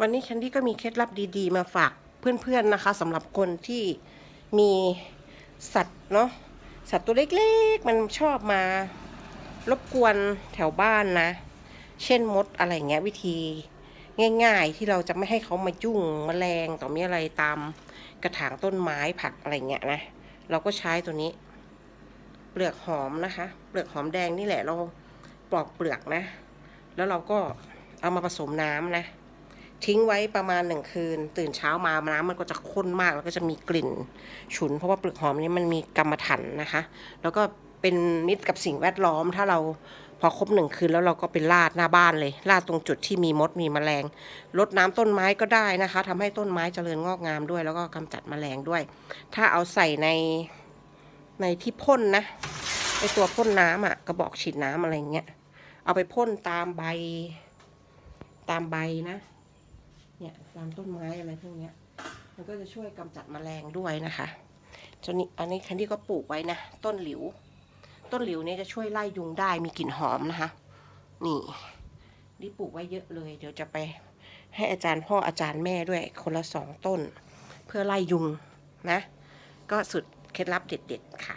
วันนี้แคนดี้ก็มีเคล็ดลับดีๆ มาฝากเพื่อนๆนะคะสำหรับคนที่มีสัตว์เนาะสัตว์ตัวเล็กๆ มันชอบมารบกวนแถวบ้านนะ เช่นมดอะไรเงี้ยวิธีง่ายๆ ที่เราจะไม่ให้เขามายุ่งแมลงต่อมีอะไรตามกระถางต้นไม้ผักอะไรเงี้ยนะ เราก็ใช้ตัวนี้ เปลือกหอมนะคะ เปลือกหอมแดงนี่แหละเราปลอกเปลือกนะ แล้วเราก็เอามาผสมน้ำนะ ทิ้งไว้ประมาณหนึ่งคืน ตื่นเช้ามาน้ำมันก็จะข้นมากแล้วก็จะมีกลิ่นฉุน เพราะว่าเปลือกหอมนี้มันมีกรรมฐานนะคะ แล้วก็เป็นมิตรกับสิ่งแวดล้อมถ้าเราพอครบหนึ่งคืนแล้วเราก็ไปลาดหน้าบ้านเลยลาดตรงจุดที่มีมดมีแมลงลดน้ำต้นไม้ก็ได้นะคะทำให้ต้นไม้เจริญงอกงามด้วย แล้วก็กำจัดแมลงด้วย ถ้าเอาใส่ในในที่พ่นนะไอตัวพ่นน้ำอะกระบอกฉีดน้ำอะไรเงี้ยเอาไปพ่นตามใบตามใบนะ เนี่ยตามต้นไม้อะไรพวกนี้มันก็จะช่วยกำจัดแมลงด้วยนะคะจนนี้อันนี้คันที่ก็ปลูกไว้นะต้นหลิว ต้นหลิวเนี่ยจะช่วยไล่ยุงได้มีกลิ่นหอมนะคะ นี่นี่ปลูกไว้เยอะเลย เดี๋ยวจะไปให้อาจารย์พ่ออาจารย์แม่ด้วยคนละสองต้น เพื่อไล่ยุงนะ ก็สุดเคล็ดลับเด็ด ๆ ค่ะ